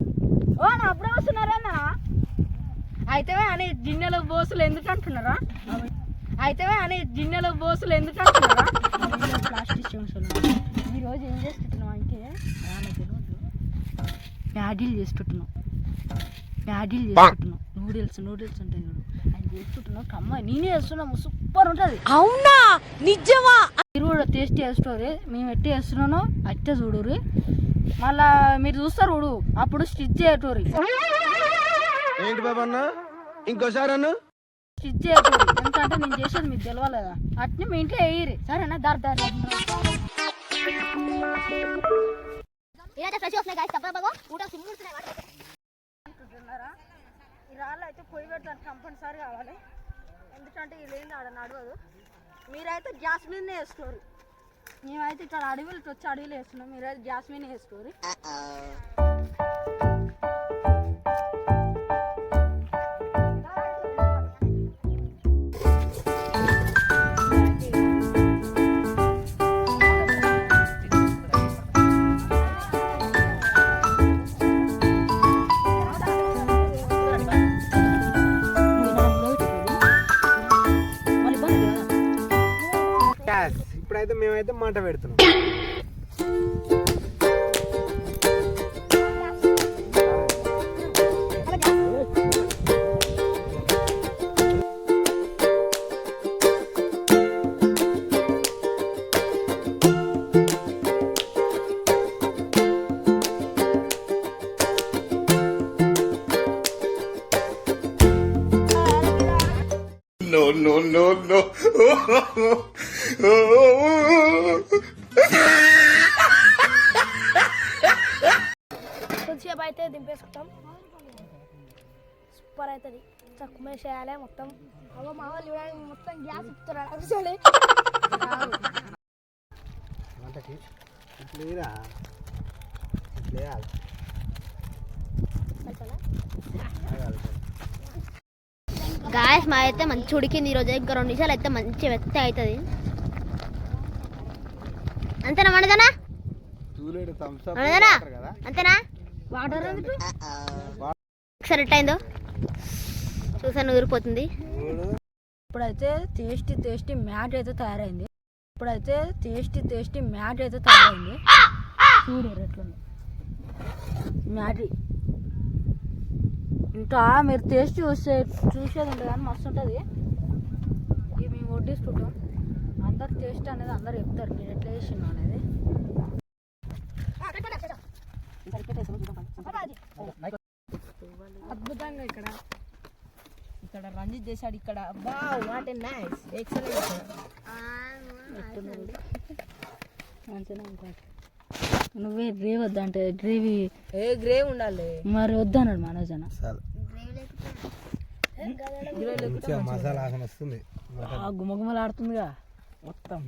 ఓ నా అప్పుడే వస్తున్నారా అన్న? అయితే అని జిన్నెలో బోసులు ఎందుకు అంటున్నారా? అయితే అని జిన్నెలో బోసులు ఎందుకు అంటున్నారా? ప్లాస్టిక్ చెంచాలు ఈరోజు ఏం చేస్తున్నాం అంటే ప్యాడీలు చేస్తుంటున్నాం ప్యాడీలు చేస్తుంటున్నాం నూడిల్స్ నూడిల్స్ ఉంటాయి చూడు. అది చేస్తుంటున్నాం కమ్మ నేనే చేస్తున్నాము సూపర్ ఉంటుంది. అవునా? నిజమా? మీరు కూడా టేస్ట్ చేస్తారు మేము ఎట్టి చేస్తున్నానో అట్టే చూడుర్రి. మళ్ళా మీరు చూస్తారు చూడు అప్పుడు స్టిచ్ చేయటోరి. ఏంటి బాబా అన్న? ఇంకోసారి అన్న? స్టిచ్ చేయటోరి. ఎందుకంటే నేను చేసేది మీకు తెలవలేదా అట్నే మీ ఇంట్లో వేయరు. సరేనా? దారి దారి. ఈ రాళ్ళు అయితే పొయ్యి పెట్టడానికి కంపల్సరీ కావాలి. ఎందుకంటే ఇది లేని ఆడ నడవదు. మీరైతే గ్యాస్ మీదనే వేసుకోరు. మేమైతే ఇక్కడ అడవిలో వచ్చి అడవిలో వేస్తున్నాం. మీరు జాస్మిన్ వేసుకోరు ఇప్పుడైతే మేమైతే మంట పెడుతున్నాం No, no, no, no. కొద్దిసేపు అయితే దింపేసుకుంటాం. సూపర్ అవుతుంది తక్కువ చేయాలి మొత్తం. అవ్వ మా వాళ్ళు మొత్తం గ్యాస్ ఇస్తున్నారు అసలు ఇట్లేయాలి గాయస్ మా అయితే మంచి ఉడికింది. ఈరోజు ఇంకా రెండు నిమిషాలు అయితే మంచి వెత్త అవుతుంది. అంతేనా మనదనా తూలేడు థమ్స్ అప్ మనదనా కదా. అంతేనా? వాటర్ ఎందుకు? ఒకసారి ఎట్ అయిందో చూసాను ఊరిపోతుంది. ఇప్పుడైతే టేస్టీ టేస్టీ మ్యాట్ అయితే తయారైంది. ఇప్పుడైతే టేస్టీ టేస్టీ మ్యాట్ అయితే తయారైంది. చూడు ఎట్లుంది మ్యాట్. ఇంకా మీరు టేస్ట్ చూసే చూసేది ఉంటుంది కానీ మస్తు ఉంటుంది. ఇవి మేము వడ్డిస్తుంటాం అందరు టేస్ట్ అనేది అందరు చెప్తారు మీరు ఎట్లా చేసిండు అనేది. అద్భుతంగా ఇక్కడ. ఇక్కడ రంజిత్ చేశాడు ఇక్కడ. వాట్ నైస్ ఎక్సలెంట్ మంచిగా ఉంటాడు. నువ్వే గ్రే వద్దంటే గ్రేవీ ఏ గ్రే ఉండాలి. మరి వద్దన్నాడు మనోజ్ అన్న మసాలా ఆసన వస్తుంది. ఆ గుమగుమలాడుతుందిగా. మొత్తం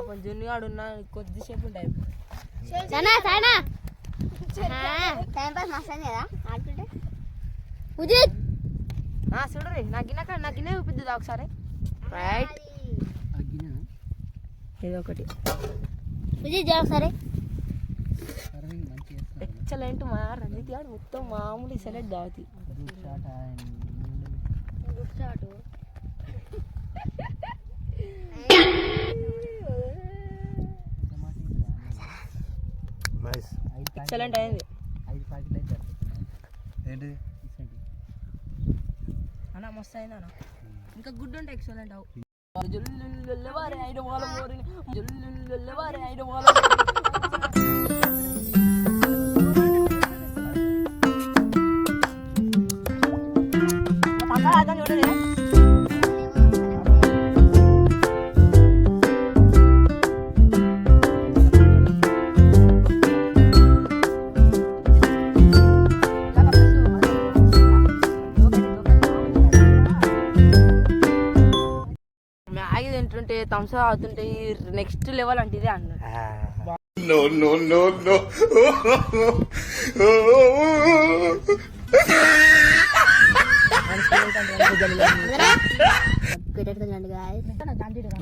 కొంచెం జున్నుగాడు కొద్దిసేపు టైం పాస్ మస్తు కదా ఆడుతుంటే? ఉజిత్! ఆ, చూడరి నా గిన్నె నా గిన్నె చూపిద్దా ఒకసారి. రైట్ ఇది ఒకటి ఉజిత్ జర ఒకసారి ఎక్సలెంట్ మా రంజిత్ గారు మొత్తం మామూలు సెలెక్ట్ దావుతి. నైస్ ఎక్సలెంట్ అయింది. ఏంటి? అన్న మస్తు అయింది అన్న. ఇంకా గుడ్ ఉంటే ఎక్సలెంట్ అవు. ஜொல்லுல்ல வாரே ஐடு வாழ போறேன் ஜொல்லுல்ல வாரே ஐடு வாழ తాగుతుంటే థమ్స్ ఈ నెక్స్ట్ లెవెల్ అంటే ఇదే అన్న